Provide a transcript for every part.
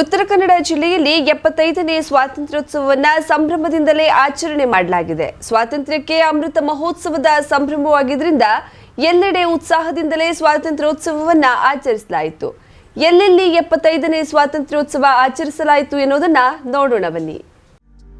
ಉತ್ತರ ಕನ್ನಡ ಜಿಲ್ಲೆಯಲ್ಲಿ ಎಪ್ಪತ್ತೈದನೇ ಸ್ವಾತಂತ್ರ್ಯೋತ್ಸವವನ್ನು ಸಂಭ್ರಮದಿಂದಲೇ ಆಚರಣೆ ಮಾಡಲಾಗಿದೆ. ಸ್ವಾತಂತ್ರ್ಯಕ್ಕೆ ಅಮೃತ ಮಹೋತ್ಸವದ ಸಂಭ್ರಮವಾಗಿದ್ದರಿಂದ ಎಲ್ಲೆಡೆ ಉತ್ಸಾಹದಿಂದಲೇ ಸ್ವಾತಂತ್ರ್ಯೋತ್ಸವವನ್ನು ಆಚರಿಸಲಾಯಿತು. ಎಲ್ಲೆಲ್ಲಿ ಎಪ್ಪತ್ತೈದನೇ ಸ್ವಾತಂತ್ರ್ಯೋತ್ಸವ ಆಚರಿಸಲಾಯಿತು ಎನ್ನುವುದನ್ನು ನೋಡೋಣ ಬನ್ನಿ.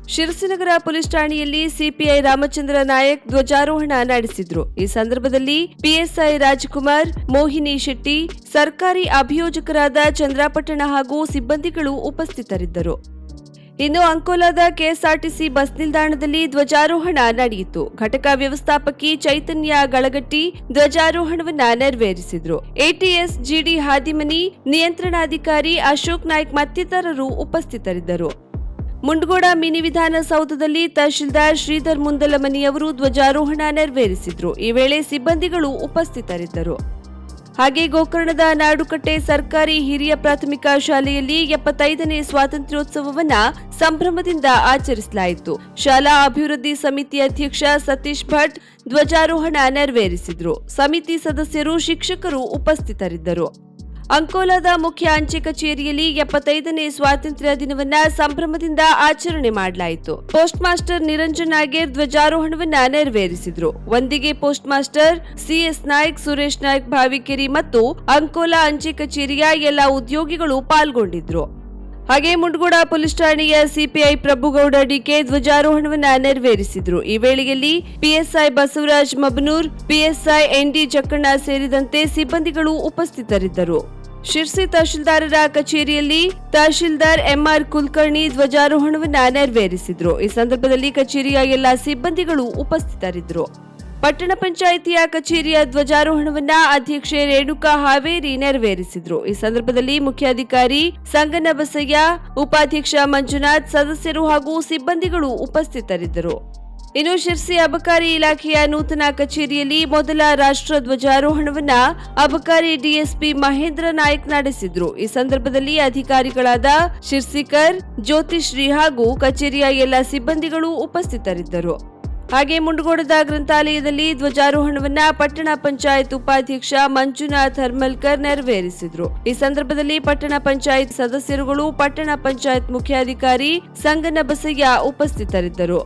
ಶಿರಸಿನಗರ ಪೊಲೀಸ್ ಠಾಣೆಯಲ್ಲಿ ಸಿಪಿಐ ರಾಮಚಂದ್ರ ನಾಯಕ್ ಧ್ವಜಾರೋಹಣ ನಡೆಸಿದ್ರು. ಈ ಸಂದರ್ಭದಲ್ಲಿ ಪಿಎಸ್ಐ ರಾಜ್ಕುಮಾರ್, ಮೋಹಿನಿ ಶೆಟ್ಟಿ, ಸರ್ಕಾರಿ ಅಭಿಯೋಜಕರಾದ ಚಂದ್ರಾಪಟ್ಟಣ ಹಾಗೂ ಸಿಬ್ಬಂದಿಗಳು ಉಪಸ್ಥಿತರಿದ್ದರು. ಇನ್ನು ಅಂಕೋಲಾದ ಕೆಎಸ್ಆರ್ಟಿಸಿ ಬಸ್ ನಿಲ್ದಾಣದಲ್ಲಿ ಧ್ವಜಾರೋಹಣ ನಡೆಯಿತು. ಘಟಕ ವ್ಯವಸ್ಥಾಪಕಿ ಚೈತನ್ಯ ಗಳಗಟ್ಟಿ ಧ್ವಜಾರೋಹಣವನ್ನ ನೆರವೇರಿಸಿದ್ರು. ಎಟಿಎಸ್ ಜಿಡಿ ಹಾದಿಮನಿ ನಿಯಂತ್ರಣಾಧಿಕಾರಿ ಅಶೋಕ್ ನಾಯ್ಕ್ ಮತ್ತಿತರರು ಉಪಸ್ಥಿತರಿದ್ದರು. ಮುಂಡಗೋಡ ಮಿನಿ ವಿಧಾನಸೌಧದಲ್ಲಿ ತಹಶೀಲ್ದಾರ್ ಶ್ರೀಧರ್ ಮುಂದಲಮನಿಯವರು ಧ್ವಜಾರೋಹಣ ನೆರವೇರಿಸಿದರು. ಈ ವೇಳೆ ಸಿಬ್ಬಂದಿಗಳು ಉಪಸ್ಥಿತರಿದ್ದರು. ಹಾಗೆ ಗೋಕರ್ಣದ ನಾಡುಕಟ್ಟೆ ಸರ್ಕಾರಿ ಹಿರಿಯ ಪ್ರಾಥಮಿಕ ಶಾಲೆಯಲ್ಲಿ ಎಪ್ಪತ್ತೈದನೇ ಸ್ವಾತಂತ್ರ್ಯೋತ್ಸವವನ್ನ ಸಂಭ್ರಮದಿಂದ ಆಚರಿಸಲಾಯಿತು. ಶಾಲಾ ಅಭಿವೃದ್ಧಿ ಸಮಿತಿ ಅಧ್ಯಕ್ಷ ಸತೀಶ್ ಭಟ್ ಧ್ವಜಾರೋಹಣ ನೆರವೇರಿಸಿದರು. ಸಮಿತಿ ಸದಸ್ಯರು ಶಿಕ್ಷಕರು ಉಪಸ್ಥಿತರಿದ್ದರು. ಅಂಕೋಲಾದ ಮುಖ್ಯ ಅಂಚೆ ಕಚೇರಿಯಲ್ಲಿ ಎಪ್ಪತ್ತೈದನೇ ಸ್ವಾತಂತ್ರ್ಯ ದಿನವನ್ನ ಸಂಭ್ರಮದಿಂದ ಆಚರಣೆ ಮಾಡಲಾಯಿತು. ಪೋಸ್ಟ್ ಮಾಸ್ಟರ್ ನಿರಂಜನ್ ನಾಗೇರ್ ಧ್ವಜಾರೋಹಣವನ್ನ ನೆರವೇರಿಸಿದ್ರು. ಒಂದಿಗೆ post master CS Naik, Suresh Naik, Bhavikeri ಮತ್ತು ಅಂಕೋಲಾ ಅಂಚೆ ಕಚೇರಿಯ ಎಲ್ಲ ಉದ್ಯೋಗಿಗಳು ಪಾಲ್ಗೊಂಡಿದ್ರು. ಹಾಗೆ ಮುಂಡಗೋಡ ಪೊಲೀಸ್ ಠಾಣೆಯ ಸಿಪಿಐ ಪ್ರಭುಗೌಡ ಡಿಕೆ ಧ್ವಜಾರೋಹಣವನ್ನ ನೆರವೇರಿಸಿದ್ರು. ಈ ವೇಳೆಯಲ್ಲಿ PSI Basavaraj Mabanur, PSI ND Jakkanna ಸೇರಿದಂತೆ ಸಿಬ್ಬಂದಿಗಳು ಉಪಸ್ಥಿತರಿದ್ದರು. ಶಿರ್ಸಿ ತಹಶೀಲ್ದಾರರ ಕಚೇರಿಯಲ್ಲಿ ತಹಶೀಲ್ದಾರ್ ಎಂಆರ್ ಕುಲಕರ್ಣಿ ಧ್ವಜಾರೋಹಣವನ್ನ ನೆರವೇರಿಸಿದ್ರು. ಈ ಸಂದರ್ಭದಲ್ಲಿ ಕಚೇರಿಯ ಎಲ್ಲ ಸಿಬ್ಬಂದಿಗಳು ಉಪಸ್ಥಿತರಿದ್ದರು. ಪಟ್ಟಣ ಪಂಚಾಯಿತಿಯ ಕಚೇರಿಯ ಧ್ವಜಾರೋಹಣವನ್ನ ಅಧ್ಯಕ್ಷೆ ರೇಣುಕಾ ಹಾವೇರಿ ನೆರವೇರಿಸಿದ್ರು. ಈ ಸಂದರ್ಭದಲ್ಲಿ ಮುಖ್ಯಾಧಿಕಾರಿ ಸಂಗನ ಬಸಯ್ಯ ಉಪಾಧ್ಯಕ್ಷ ಮಂಜುನಾಥ್ ಸದಸ್ಯರು ಹಾಗೂ ಸಿಬ್ಬಂದಿಗಳು ಉಪಸ್ಥಿತರಿದ್ದರು. ಇನ್ನು ಶಿರ್ಸಿ ಅಬಕಾರಿ ಇಲಾಖೆಯ ನೂತನ ಕಚೇರಿಯಲ್ಲಿ ಮೊದಲ ರಾಷ್ಟ್ರ ಧ್ವಜಾರೋಹಣವನ್ನ ಅಬಕಾರಿ ಡಿಎಸ್ಪಿ ಮಹೇಂದ್ರ ನಾಯಕ್ ನಡೆಸಿದ್ರು. ಈ ಸಂದರ್ಭದಲ್ಲಿ ಅಧಿಕಾರಿಗಳಾದ ಶಿರ್ಸಿಕರ್, ಜ್ಯೋತಿಶ್ರೀ ಹಾಗೂ ಕಚೇರಿಯ ಎಲ್ಲ ಸಿಬ್ಬಂದಿಗಳು ಉಪಸ್ಥಿತರಿದ್ದರು. ಹಾಗೆ ಮುಂಡಗೋಡದ ಗ್ರಂಥಾಲಯದಲ್ಲಿ ಧ್ವಜಾರೋಹಣವನ್ನ ಪಟ್ಟಣ ಪಂಚಾಯತ್ ಉಪಾಧ್ಯಕ್ಷ ಮಂಜುನಾಥ್ ಹರ್ಮಲ್ಕರ್ ನೆರವೇರಿಸಿದ್ರು. ಈ ಸಂದರ್ಭದಲ್ಲಿ ಪಟ್ಟಣ ಪಂಚಾಯತ್ ಸದಸ್ಯರುಗಳು, ಪಟ್ಟಣ ಪಂಚಾಯತ್ ಮುಖ್ಯಾಧಿಕಾರಿ ಸಂಗನ ಬಸಯ್ಯ ಉಪಸ್ಥಿತರಿದ್ದರು.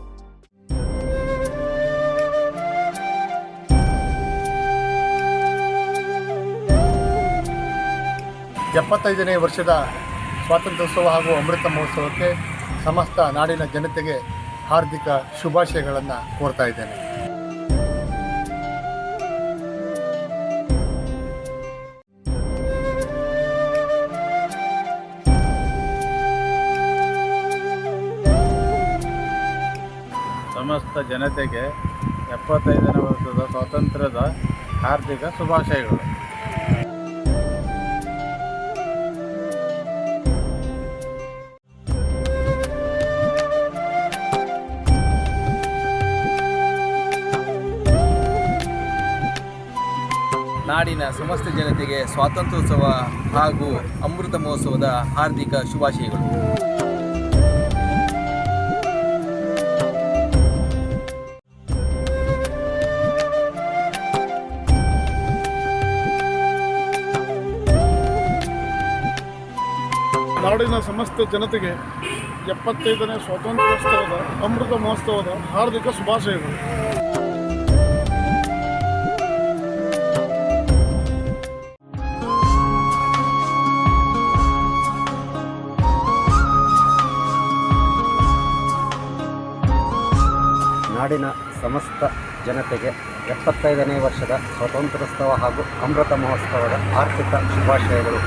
ಎಪ್ಪತ್ತೈದನೇ ವರ್ಷದ ಸ್ವಾತಂತ್ರ್ಯೋತ್ಸವ ಹಾಗೂ ಅಮೃತ ಮಹೋತ್ಸವಕ್ಕೆ ಸಮಸ್ತ ನಾಡಿನ ಜನತೆಗೆ ಹಾರ್ದಿಕ ಶುಭಾಶಯಗಳನ್ನು ಕೋರ್ತಾ ಇದ್ದೇನೆ. ಸಮಸ್ತ ಜನತೆಗೆ ಎಪ್ಪತ್ತೈದನೇ ವರ್ಷದ ಸ್ವಾತಂತ್ರ್ಯದ ಹಾರ್ದಿಕ ಶುಭಾಶಯಗಳು. ನಾಡಿನ ಸಮಸ್ತ ಜನತೆಗೆ ಸ್ವಾತಂತ್ರ್ಯೋತ್ಸವ ಹಾಗೂ ಅಮೃತ ಮಹೋತ್ಸವದ ಹಾರ್ದಿಕ ಶುಭಾಶಯಗಳು. ನಾಡಿನ ಸಮಸ್ತ ಜನತೆಗೆ ಎಪ್ಪತ್ತೈದನೇ ಸ್ವಾತಂತ್ರ್ಯೋತ್ಸವದ ಅಮೃತ ಮಹೋತ್ಸವದ ಹಾರ್ದಿಕ ಶುಭಾಶಯಗಳು. ನಾಡಿನ ಸಮಸ್ತ ಜನತೆಗೆ ಎಪ್ಪತ್ತೈದನೇ ವರ್ಷದ ಸ್ವಾತಂತ್ರ್ಯೋತ್ಸವ ಹಾಗೂ ಅಮೃತ ಮಹೋತ್ಸವದ ಆರ್ಥಿಕ ಶುಭಾಶಯಗಳು.